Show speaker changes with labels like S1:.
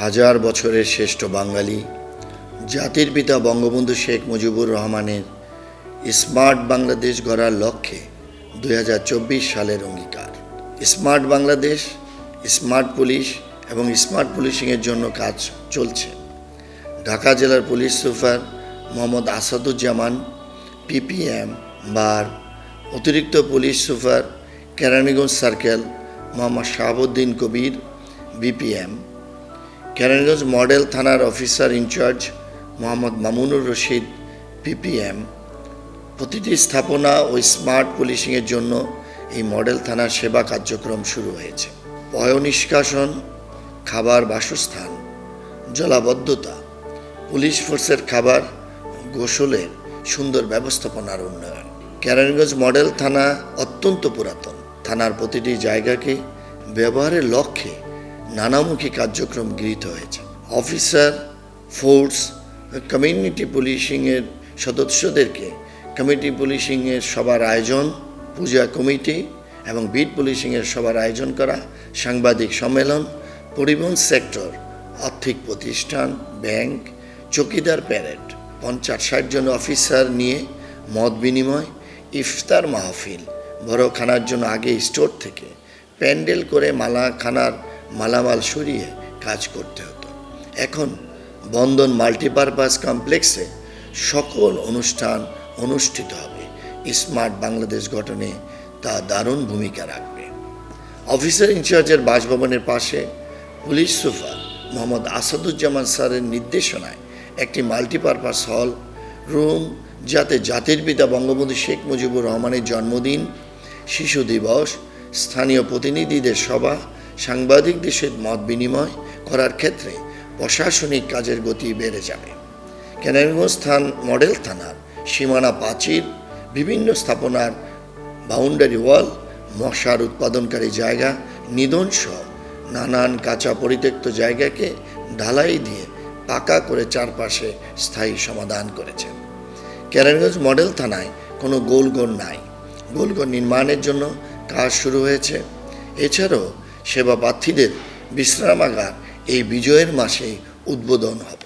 S1: হাজার বছরের শ্রেষ্ঠ বাঙালি, জাতির পিতা বঙ্গবন্ধু শেখ মুজিবুর রহমানের স্মার্ট বাংলাদেশ গড়ার লক্ষ্যে দু হাজার চব্বিশ সালের অঙ্গীকার। স্মার্ট বাংলাদেশ, স্মার্ট পুলিশ এবং স্মার্ট পুলিশিংয়ের জন্য কাজ চলছে। ঢাকা জেলার police super Mohammad Asaduzzaman PPM bar, অতিরিক্ত police super Keraniganj circle Mohammad Shahabuddin Kabir BPM Keraniganj model থানার officer in charge Mohammad Mamunur Rashid, PPM. প্রতিটি স্থাপনা ও স্মার্ট পুলিশিংয়ের জন্য এই মডেল থানার সেবা কার্যক্রম শুরু হয়েছে। পয় নিষ্কাশন, খাবার বাসস্থান, জলাবদ্ধতা, পুলিশ ফোর্সের খাবার, গোসলের সুন্দর ব্যবস্থাপনার উন্নয়ন। কেরানীগঞ্জ মডেল থানা অত্যন্ত পুরাতন। থানার প্রতিটি জায়গাকে ব্যবহারের লক্ষ্যে নানামুখী কার্যক্রম গৃহীত হয়েছে। অফিসার ফোর্স কমিউনিটি পুলিশিংয়ের সদস্যদেরকে কমিটি পুলিশিংয়ের সবার আয়োজন, পূজা কমিটি এবং বিট পুলিশিংয়ের সবার আয়োজন করা, সাংবাদিক সম্মেলন, পরিবহন সেক্টর আর্থিক প্রতিষ্ঠান ব্যাংক চকিদার প্যারেড পঞ্চাশ ষাট জন অফিসার নিয়ে মত বিনিময়, ইফতার মাহফিল বড় খানার জন্য আগে স্টোর থেকে, প্যান্ডেল করে মালা খানার মালামাল সরিয়ে কাজ করতে হতো। এখন বন্দন মাল্টিপারপাস কমপ্লেক্সে সকল অনুষ্ঠান অনুষ্ঠিত হবে। স্মার্ট বাংলাদেশ গঠনে তা দারুণ ভূমিকা রাখবে। অফিসার ইনচার্জের বাসভবনের পাশে পুলিশ সুপার মোহাম্মদ আসাদুজ্জামান স্যারের নির্দেশনায় একটি মাল্টিপারপাস হল, রুম যাতে জাতির পিতা বঙ্গবন্ধু শেখ মুজিবুর রহমানের জন্মদিন, শিশু দিবস, স্থানীয় প্রতিনিধিদের সভা সাংবাদিকদের সহিত মত বিনিময় করার ক্ষেত্রে প্রশাসনিক কাজের গতি বেড়ে যাবে। কেনারগঞ্জ স্থান মডেল থানার সীমানা প্রাচীর, বিভিন্ন স্থাপনার বাউন্ডারি ওয়াল, মশার উৎপাদনকারী জায়গা নিধন সহ নানান কাঁচা পরিত্যক্ত জায়গাকে ঢালাই দিয়ে পাকা করে চারপাশে স্থায়ী সমাধান করেছেন কেরানীগঞ্জ মডেল থানায় কোনো গোলগোল নাই। গোলগোল নির্মাণের জন্য কাজ শুরু হয়েছে। এছাড়াও সেবা প্রার্থীদের বিশ্রামাগার এই বিজয়ের মাসে উদ্বোধন হবে।